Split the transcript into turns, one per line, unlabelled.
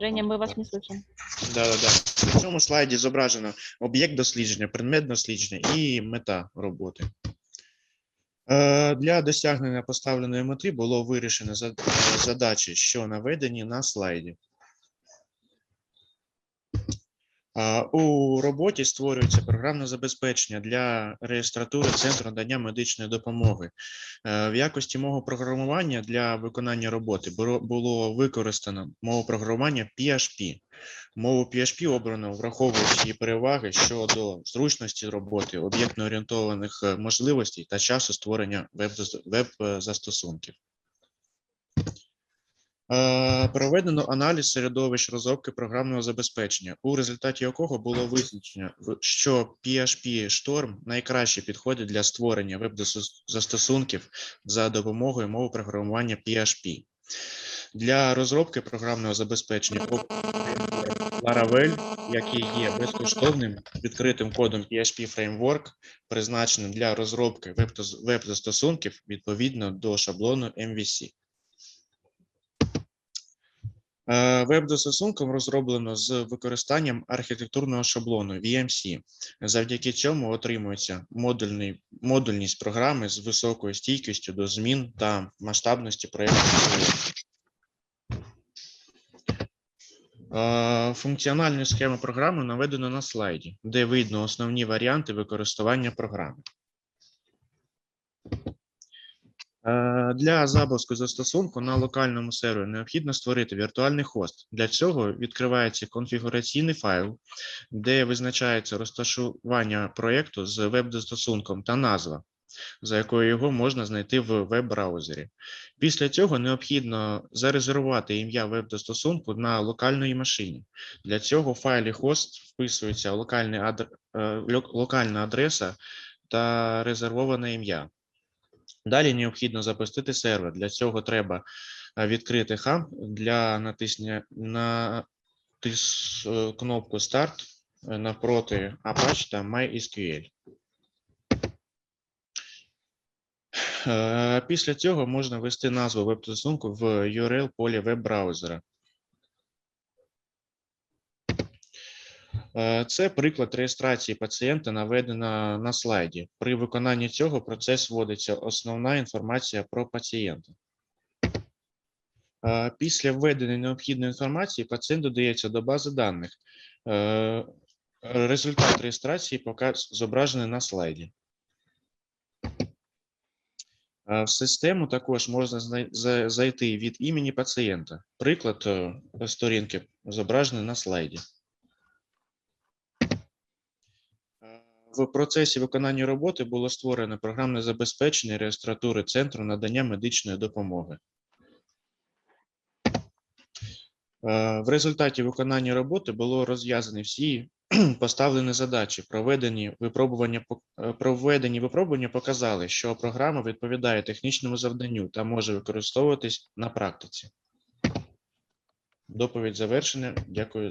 Женя, ми вас не слышим.
Да, да, да. На цьому слайді зображено об'єкт дослідження, предмет дослідження і мета роботи. Е, Для досягнення поставленої мети було вирішено е, задачі, що наведені на слайді. У роботі створюється програмне забезпечення для реєстратури Центру надання медичної допомоги. Е, В якості мого програмування для виконання роботи було- використано мову програмування PHP. Мову PHP обрано, враховуючи її переваги щодо зручності роботи, об'єктно-орієнтованих е, можливостей та часу створення веб-застосунків. Е, Проведено аналіз середовищ розробки програмного забезпечення, у результаті якого було визначено, що PHP Storm найкраще підходить для створення веб-застосунків за допомогою мови програмування PHP. Для розробки програмного забезпечення Laravel, який є безкоштовним відкритим кодом PHP Framework, призначеним для розробки веб-застосунків відповідно до шаблону MVC. Е, Веб-застосунком розроблено з використанням архітектурного шаблону VMC. Завдяки цьому отримується модульний, модульність програми з високою стійкістю до змін та масштабності проєкту. Е, Функціональну схему програми наведено на слайді, де видно основні варіанти використання програми. Для запуску застосунку на локальному сервері необхідно створити віртуальний хост. Для цього відкривається конфігураційний файл, де визначається розташування проєкту з веб-застосунком та назва, за якою його можна знайти в веб-браузері. Після цього необхідно зарезервувати ім'я веб-застосунку на локальній машині. Для цього в файлі хост вписується е, лок- локальна адреса та резервоване ім'я. Далі необхідно запустити сервер. Для цього треба е, відкрити хаб для натиснення на е, кнопку е, навпроти Apache та MySQL. Е, Після цього можна ввести назву веб-застосунку в URL полі веб-браузера. Це приклад реєстрації пацієнта наведена на слайді. При виконанні цього процес вводиться основна інформація про пацієнта. Е, Після введення необхідної інформації пацієнт додається до бази даних. Е, Результат реєстрації зображений на слайді. Е, В систему також можна зайти від імені пацієнта. Приклад е, сторінки зображений на слайді. В процесі виконання роботи було створено програмне забезпечення реєстратури Центру надання медичної допомоги. Е, В результаті виконання роботи було розв'язані всі поставлені задачі. Проведені випробування е, проведені випробування показали, що програма відповідає технічному завданню та може використовуватись на практиці. Доповідь завершена. Дякую.